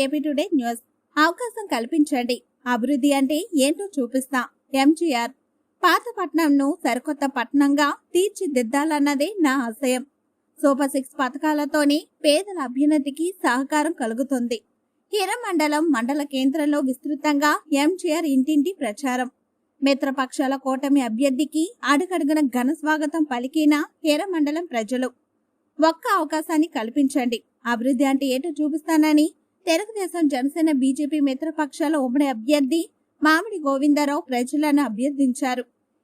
AP today news. అవకాశం కల్పించండి. అభివృద్ధి అంటే ఏంటో చూపిస్తా. ఎంజీఆర్. పాత పట్నంను సరికొత్త పట్టణంగా తీర్చిదిద్దాలన్నదే నా ఆశయం. సూపర్ సిక్స్ పథకాలతోనే పేదల అభ్యున్నతికి సహకారం కలుగుతుంది. హిరమండలం మండల కేంద్రంలో విస్తృతంగా ఎంజీఆర్ ఇంటింటి ప్రచారం. మిత్రపక్షాల కూటమి అభ్యర్థికి అడుగడుగున ఘన స్వాగతం పలికిన హిరమండలం ప్రజలు. ఒక్క అవకాశాన్ని కల్పించండి. అభివృద్ధి అంటే ఏటో చూపిస్తానని తెలుగుదేశం జనసేన బీజేపీ మిత్రపక్షాల ఉమ్మడి అభ్యర్థి మామిడి గోవిందరావు ప్రజలను అభ్యర్థించారు.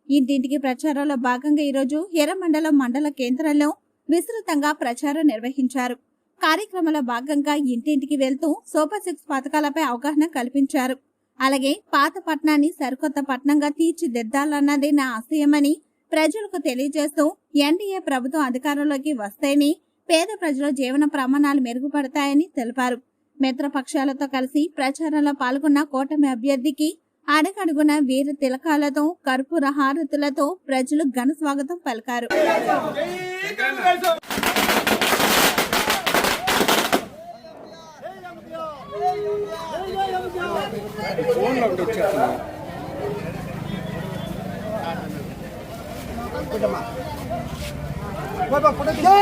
ఇంటింటికి ప్రచారంలో భాగంగా ఈరోజు హిరమండలం మండల కేంద్రంలో విస్తృతంగా ప్రచారం నిర్వహించారు. కార్యక్రమంలో భాగంగా ఇంటింటికి వెళ్తూ సూపర్ సిక్స్ పథకాలపై అవగాహన కల్పించారు. అలాగే పాత పట్నాన్ని సరికొత్త పట్నంగా తీర్చిదిద్దాలన్నదే నా ఆశయమని ప్రజలకు తెలియజేస్తూ ఎన్డీఏ ప్రభుత్వం అధికారంలోకి వస్తేనే పేద ప్రజల జీవన ప్రమాణాలు మెరుగుపడతాయని తెలిపారు. మిత్రపక్షాలతో కలిసి ప్రచారంలో పాల్గొన్న కూటమి అభ్యర్థికి అడగడుగున వీర తిలకాలతో కర్పూర హారతులతో ప్రజలు ఘన స్వాగతం పలికారు జై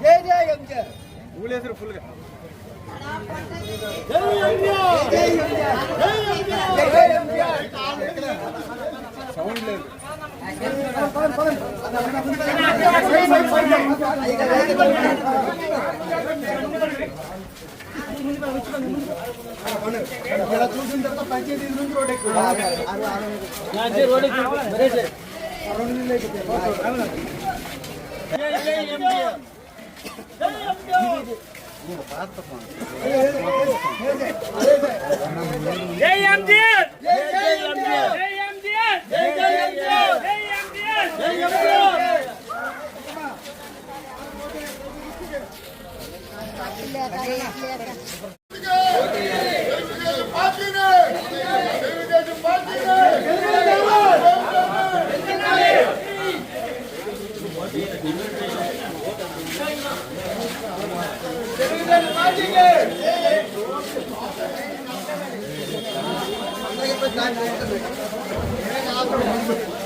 జయ జయ ఎంజీఆర్ జై జై ఎంజీఆర్ ఊలేసారు ఫుల్గా జై ఎంజీఆర్ జై ఎంజీఆర్ జై జై ఎంజీఆర్ సౌండ్ లేదు ఇలా చూసిన తర్వాత పంచాయతీ నుంచి రోడ్ ఎక్కువ జై ఎంజిఆర్ జై జై ఎంజీఆర్ జై ఎంజిఆర్ జై జై ఎంజీఆర్ జై ఎంజిఆర్ జై ఎంజీఆర్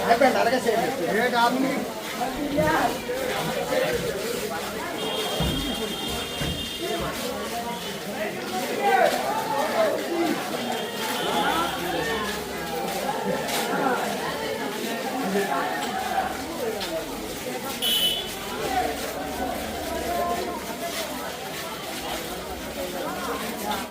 అయిపోయింది అడగసేయండి ఏ కాదు?